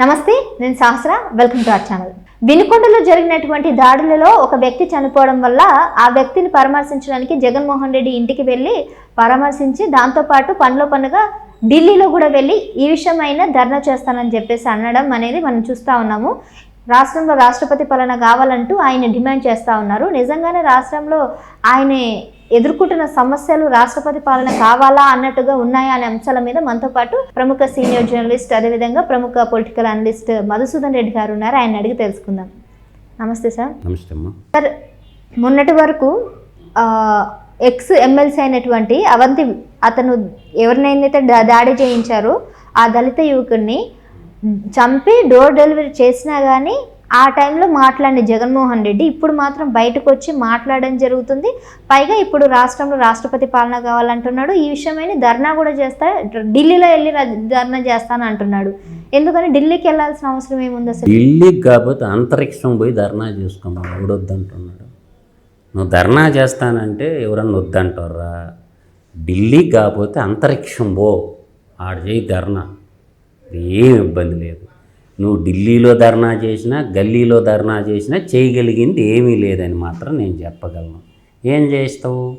నమస్తే నేను Sahasra. Welcome to our channel. వినుకొండలో జరిగినటువంటి దాడులలో ఒక వ్యక్తి చనిపోవడం వల్ల ఆ వ్యక్తిని పరామర్శించడానికి జగన్మోహన్ రెడ్డి ఇంటికి వెళ్ళి పరామర్శించి దాంతోపాటు పనిలో పనుగా ఢిల్లీలో కూడా వెళ్ళి ఈ విషయమైన ధర్నా చేస్తానని చెప్పేసి అనడం అనేది మనం చూస్తూ ఉన్నాము. రాష్ట్రంలో రాష్ట్రపతి పాలన కావాలంటూ ఆయన డిమాండ్ చేస్తూ ఉన్నారు. నిజంగానే రాష్ట్రంలో ఆయన ఎదుర్కొంటున్న సమస్యలు రాష్ట్రపతి పాలన కావాలా అన్నట్టుగా ఉన్నాయా అనే అంశాల మీద మనతో పాటు ప్రముఖ సీనియర్ జర్నలిస్ట్ అదేవిధంగా ప్రముఖ పొలిటికల్ అనలిస్ట్ మధుసూదన్ రెడ్డి గారు ఉన్నారు. ఆయన అడిగి తెలుసుకుందాం. నమస్తే సార్. నమస్తే సార్ మొన్నటి వరకు ఎక్స్ ఎమ్మెల్సీ అయినటువంటి అవంతి అతను ఎవరినైతే దాడి చేయించారో ఆ దళిత యువకుడిని చంపి డోర్ డెలివరీ చేసినా కానీ ఆ టైంలో మాట్లాడిన జగన్మోహన్ రెడ్డి ఇప్పుడు మాత్రం బయటకు వచ్చి మాట్లాడడం జరుగుతుంది. పైగా ఇప్పుడు రాష్ట్రంలో రాష్ట్రపతి పాలన కావాలంటున్నాడు. ఈ విషయమైన ధర్నా కూడా చేస్తా ఢిల్లీలో వెళ్ళి ధర్నా చేస్తాను అంటున్నాడు. ఎందుకని ఢిల్లీకి వెళ్ళాల్సిన అవసరం ఏముంది అసలు? ఢిల్లీకి కాకపోతే అంతరిక్షం పోయి ధర్నా చేసుకోమా ఎవడు వద్దంటున్నాడు? నువ్వు ధర్నా చేస్తానంటే ఎవరన్నా వద్దంటారా? ఢిల్లీకి కాకపోతే అంతరిక్షం పో. ఆడ చేయి ధర్నా. ఏం ఇబ్బంది లేదు. నువ్వు ఢిల్లీలో ధర్నా చేసినా గల్లీలో ధర్నా చేసినా చేయగలిగింది ఏమీ లేదని మాత్రం నేను చెప్పగలను. ఏం చేస్తావు?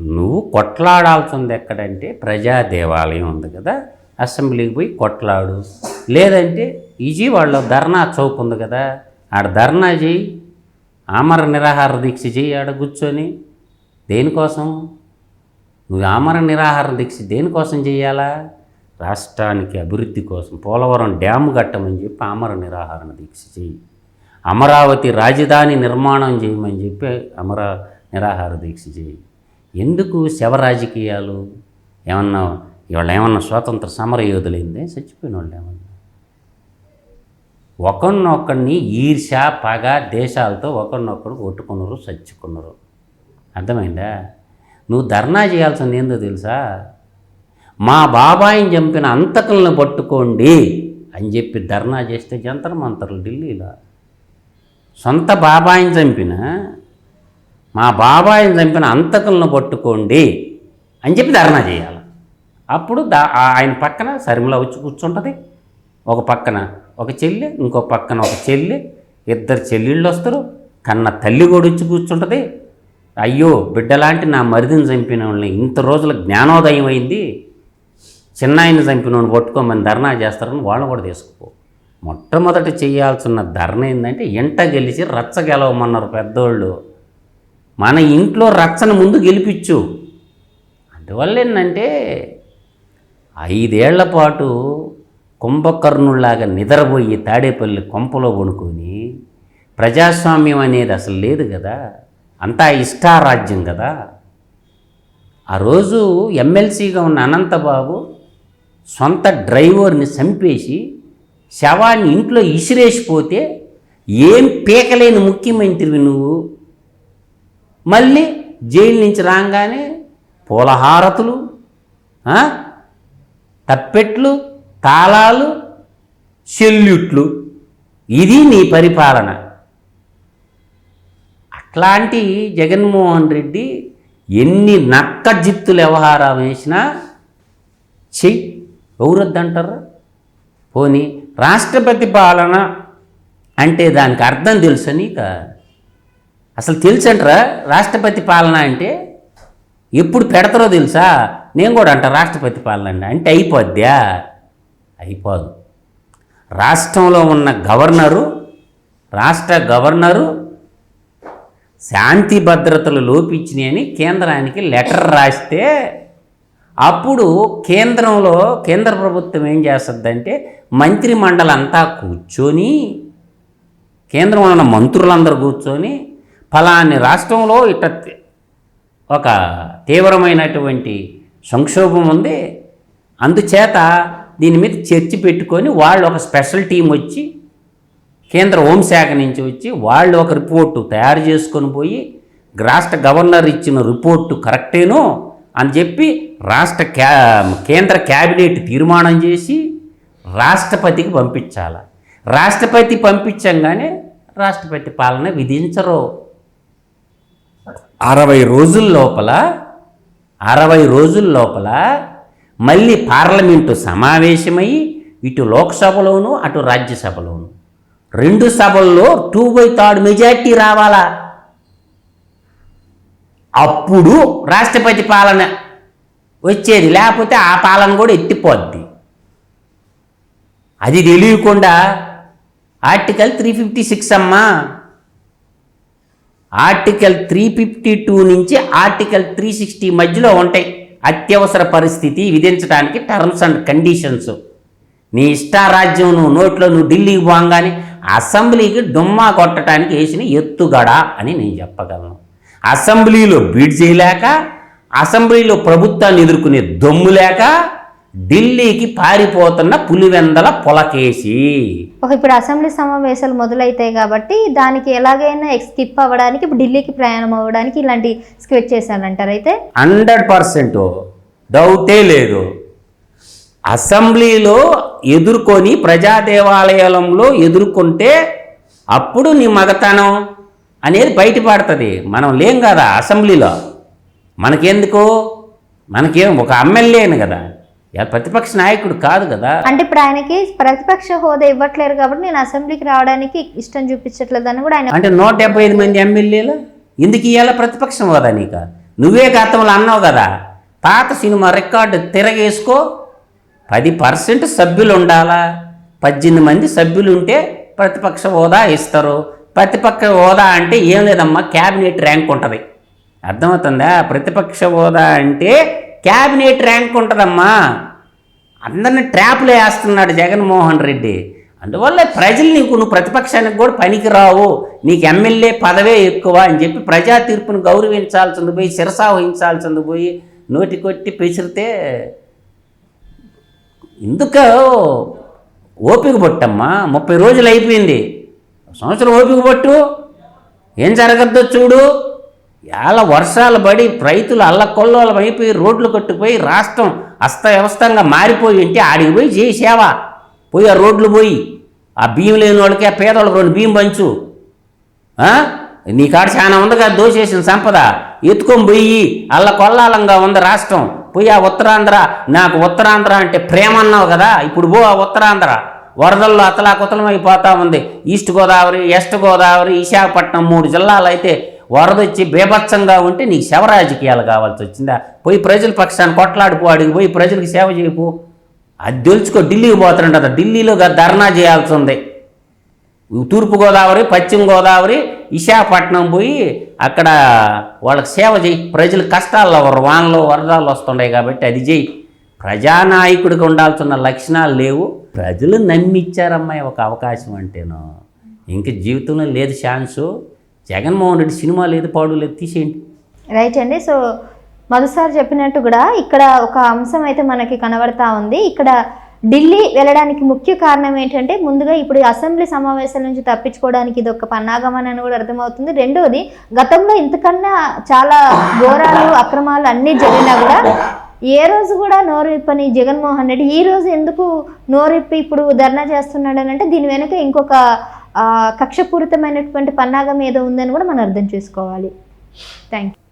నువ్వు కొట్లాడాల్సింది ఎక్కడంటే ప్రజా దేవాలయం ఉంది కదా అసెంబ్లీకి పోయి కొట్లాడు. లేదంటే ఈజీ వాళ్ళ ధర్నా చౌక్ ఉంది కదా ఆడ ధర్నా చేయి. ఆమర నిరాహార దీక్ష చేయి ఆడ కూర్చొని. దేనికోసం? నువ్వు ఆమర నిరాహార దీక్ష దేనికోసం చేయాలా? రాష్ట్రానికి అభివృద్ధి కోసం పోలవరం డ్యాము కట్టమని చెప్పి అమర నిరాహారణ దీక్ష చేయి అమరావతి రాజధాని నిర్మాణం చేయమని చెప్పి అమర నిరాహార దీక్ష చేయి ఎందుకు శవ రాజకీయాలు? ఏమన్నా ఇవాళ ఏమన్నా స్వాతంత్ర సమర యోధులైందే? చచ్చిపోయిన వాళ్ళు ఏమన్నా? ఒకరినొకరిని ఈర్ష పగ దేశాలతో ఒకరినొకరు కొట్టుకున్నారు చచ్చుకున్నారు. అర్థమైందా? నువ్వు ధర్నా చేయాల్సింది ఏందో తెలుసా? మా బాబాయిని చంపిన అంతకులను పట్టుకోండి అని చెప్పి ధర్నా చేస్తే జంతర్ మంతర్లు ఢిల్లీలో. సొంత బాబాయిని చంపిన మా బాబాయిని చంపిన అంతకులను పట్టుకోండి అని చెప్పి ధర్నా చేయాలి. అప్పుడు దా ఆయన పక్కన సరిమల వచ్చి కూర్చుంటుంది. ఒక పక్కన ఒక చెల్లి ఇంకో పక్కన ఒక చెల్లి ఇద్దరు చెల్లెళ్ళు వస్తారు. కన్న తల్లి కూడా వచ్చి కూర్చుంటుంది. అయ్యో బిడ్డలాంటి నా మరిదిని చంపిన వాళ్ళని ఇంత రోజుల జ్ఞానోదయం అయింది. చిన్నాయిని చంపిన పట్టుకోమని ధర్నా చేస్తారని వాళ్ళని కూడా తీసుకుపో. మొట్టమొదట చేయాల్సిన ధర్న ఏంటంటే ఎంట గెలిచి రచ్చ గెలవమన్నారు పెద్దోళ్ళు. మన ఇంట్లో రచ్చను ముందు గెలిపించు అందువల్ల ఏంటంటే ఐదేళ్ళ పాటు కుంభకర్ణుల్లాగా నిద్రపోయి తాడేపల్లి కొంపలో వణుకొని ప్రజాస్వామ్యం అనేది అసలు లేదు కదా. అంతా ఇష్టారాజ్యం కదా. ఆ రోజు ఎమ్మెల్సీగా ఉన్న అనంతబాబు సొంత డ్రైవర్ని చంపేసి శవాన్ని ఇంట్లో ఇసిరేసిపోతే ఏం పీకలేని ముఖ్యమంత్రివి నువ్వు? మళ్ళీ జైలు నుంచి రాగానే పూలహారతులు తప్పెట్లు తాళాలు సెల్యూట్లు. ఇది నీ పరిపాలన. అట్లాంటి జగన్మోహన్ రెడ్డి ఎన్ని నక్క జిత్తులు వ్యవహారం వేసినా చెయ్యి ఎవరొద్దంటారా పోనీ రాష్ట్రపతి పాలన అంటే దానికి అర్థం తెలుసు నీక? అసలు తెలుసంటరా? రాష్ట్రపతి పాలన అంటే ఎప్పుడు పెడతారో తెలుసా? నేను కూడా అంట రాష్ట్రపతి పాలన అంటే. అంటే అయిపోద్దా? అయిపోదు. రాష్ట్రంలో ఉన్న గవర్నరు రాష్ట్ర గవర్నరు శాంతి భద్రతలు లోపించినాయని కేంద్రానికి లెటర్ రాస్తే అప్పుడు కేంద్రంలో కేంద్ర ప్రభుత్వం ఏం చేస్తుందంటే మంత్రి మండలంతా కూర్చొని కేంద్రంలో ఉన్న మంత్రులందరూ కూర్చొని ఫలాని రాష్ట్రంలో ఇట ఒక తీవ్రమైనటువంటి సంక్షోభం ఉంది. అందుచేత దీని మీద చర్చ పెట్టుకొని వాళ్ళు ఒక స్పెషల్ టీం వచ్చి కేంద్ర హోంశాఖ నుంచి వచ్చి వాళ్ళు ఒక రిపోర్టు తయారు చేసుకొని పోయి రాష్ట్ర గవర్నర్ ఇచ్చిన రిపోర్టు కరెక్టేనో అని చెప్పి రాష్ట్ర క్యా కేంద్ర క్యాబినెట్ తీర్మానం చేసి రాష్ట్రపతికి పంపించాలి. రాష్ట్రపతి పంపించంగానే రాష్ట్రపతి పాలన విధించరు. అరవై రోజుల లోపల అరవై రోజుల లోపల మళ్ళీ పార్లమెంటు సమావేశమై ఇటు లోక్సభలోను అటు రాజ్యసభలోను. రెండు సభల్లో టూ బై థర్డ్ మెజార్టీ రావాలా? అప్పుడు రాష్ట్రపతి పాలన వచ్చేది లేకపోతే ఆ పాలన కూడా ఎత్తిపోద్ది. అది తెలియకుండా ఆర్టికల్ త్రీ ఫిఫ్టీ సిక్స్ అమ్మా. ఆర్టికల్ త్రీ ఫిఫ్టీ టూ నుంచి ఆర్టికల్ త్రీ సిక్స్టీ మధ్యలో ఉంటాయి అత్యవసర పరిస్థితి విధించడానికి టర్మ్స్ అండ్ కండిషన్స్. నీ ఇష్టారాజ్యం నువ్వు నోట్లో నువ్వు ఢిల్లీకి పోగానే అసెంబ్లీకి డుమ్మా కొట్టడానికి వేసిన ఎత్తుగడ అని నేను చెప్పగలను. అసెంబ్లీలో బీడ్ చేయలేక అసెంబ్లీలో ప్రభుత్వాన్ని ఎదుర్కొనే దమ్ము లేక ఢిల్లీకి పారిపోతున్న పులివెందల పొలకేసి. ఒక ఇప్పుడు అసెంబ్లీ సమావేశాలు మొదలైతాయి కాబట్టి దానికి ఎలాగైనా స్కిప్ అవ్వడానికి ఇప్పుడు ఢిల్లీకి ప్రయాణం అవ్వడానికి ఇలాంటి స్క్రిప్ట్ చేశారంటారు అయితే? హండ్రెడ్ పర్సెంట్ డౌటే లేదు. అసెంబ్లీలో ఎదుర్కొని ప్రజా దేవాలయంలో ఎదుర్కొంటే అప్పుడు నీ మగతనం. అనేది బయటపడుతుంది. మనం లేం కదా అసెంబ్లీలో. మనకెందుకు? మనకేం ఒక ఎమ్మెల్యేను కదా. ప్రతిపక్ష నాయకుడు కాదు కదా. అంటే ఇప్పుడు ఆయనకి ప్రతిపక్ష హోదా ఇవ్వట్లేరు కాబట్టి నేను అసెంబ్లీకి రావడానికి ఇష్టం చూపించట్లేదని కూడా ఆయన అంటే నూట డెబ్బై ఐదు మంది ఎమ్మెల్యేలు? ఎందుకు ఇవాళ ప్రతిపక్షం హోదా నీకు? నువ్వే గతంలో అన్నావు కదా పాత సినిమా రికార్డు తిరగేసుకో పది పర్సెంట్ సభ్యులు ఉండాలా? పద్దెనిమిది మంది సభ్యులు ఉంటే ప్రతిపక్ష హోదా ఇస్తారు. ప్రతిపక్ష హోదా అంటే ఏం లేదమ్మా క్యాబినెట్ ర్యాంక్ ఉంటుంది. అర్థమవుతుందా? ప్రతిపక్ష హోదా అంటే క్యాబినెట్ ర్యాంక్ ఉంటుందమ్మా. అందరిని ట్రాప్లో వేస్తున్నాడు జగన్మోహన్ రెడ్డి. అందువల్ల ప్రజలు నీకు నువ్వు ప్రతిపక్షానికి కూడా పనికి రావు నీకు ఎమ్మెల్యే పదవే ఎక్కువ అని చెప్పి ప్రజా తీర్పును గౌరవించాల్సింది పోయి శిరసావహించాల్సింది పోయి నోటి కొట్టి పెసిరితే ఎందుకు ఓపిక పట్టమ్మా. ముప్పై రోజులు అయిపోయింది. సంవత్సరం ఓపిక పట్టు. ఏం జరగద్దో చూడు. ఎలా వర్షాలు పడి రైతులు అల్లకొల్లోలం అయిపోయి రోడ్లు కట్టుకుపోయి రాష్ట్రం అస్తవ్యవస్థంగా మారిపోయి ఉంటే ఆడికి పోయి చేయి సేవ పోయి ఆ రోడ్లు పోయి. ఆ బియ్యం లేని వాళ్ళకి ఆ పేదవాళ్ళకి రెండు బియ్యం పంచు. నీ కాడ చాలా ఉందిగా కదా దోచేసిన సంపద. ఎత్తుకొని పోయి అల్ల కొల్లాలంగా ఉంది రాష్ట్రం. పోయి ఆ ఉత్తరాంధ్ర. నాకు ఉత్తరాంధ్ర అంటే ప్రేమ అన్నావు కదా. ఇప్పుడు పో ఆ ఉత్తరాంధ్ర. వరదల్లో అతలాకుతలమైపోతూ ఉంది ఈస్ట్ గోదావరి వెస్ట్ గోదావరి విశాఖపట్నం మూడు జిల్లాలు అయితే వరదొచ్చి బేభత్సంగా ఉంటే నీకు శవ రాజకీయాలు కావాల్సి వచ్చిందా పోయి ప్రజల పక్షాన్ని కొట్లాడిపో అడిగి పోయి ప్రజలకు సేవ చేయపు అది తెలుసుకో ఢిల్లీకి పోతుండదు ఢిల్లీలో ధర్నా చేయాల్సి ఉంది తూర్పుగోదావరి పశ్చిమ గోదావరి విశాఖపట్నం పోయి అక్కడ వాళ్ళకి సేవ చేయి. ప్రజలు కష్టాల్లో వానలు వరదలు వస్తుండే కాబట్టి అది చేయి. ప్రజానాయకుడికి ఉండాల్సిన లక్షణాలు లేవు. ప్రజలు నమ్మిచ్చారమ్మాయి ఒక అవకాశం అంటేను. ఇంక జీవితంలో లేదు ఛాన్సు. జగన్మోహన్ రెడ్డి సినిమా లేదు పాడు లేదు తీసేయండి. రైట్ అండి. సో మధుసార్ చెప్పినట్టు కూడా ఇక్కడ ఒక అంశం అయితే మనకి కనబడతా ఉంది. ఇక్కడ ఢిల్లీ వెళ్ళడానికి ముఖ్య కారణం ఏంటంటే ముందుగా ఇప్పుడు అసెంబ్లీ సమావేశాల నుంచి తప్పించుకోవడానికి ఇది ఒక పన్నాగమని అని కూడా అర్థమవుతుంది. రెండోది గతంలో ఇంతకన్నా చాలా ఘోరాలు అక్రమాలు అన్నీ జరిగినా కూడా ఏ రోజు కూడా నోరిప్పని జగన్మోహన్ రెడ్డి ఈ రోజు ఎందుకు నోరిప్పి ఇప్పుడు ధర్నా చేస్తున్నాడు అని అంటే దీని వెనుక ఇంకొక కక్షపూరితమైనటువంటి పన్నాగం ఏదో ఉందని కూడా మనం అర్థం చేసుకోవాలి. Thank you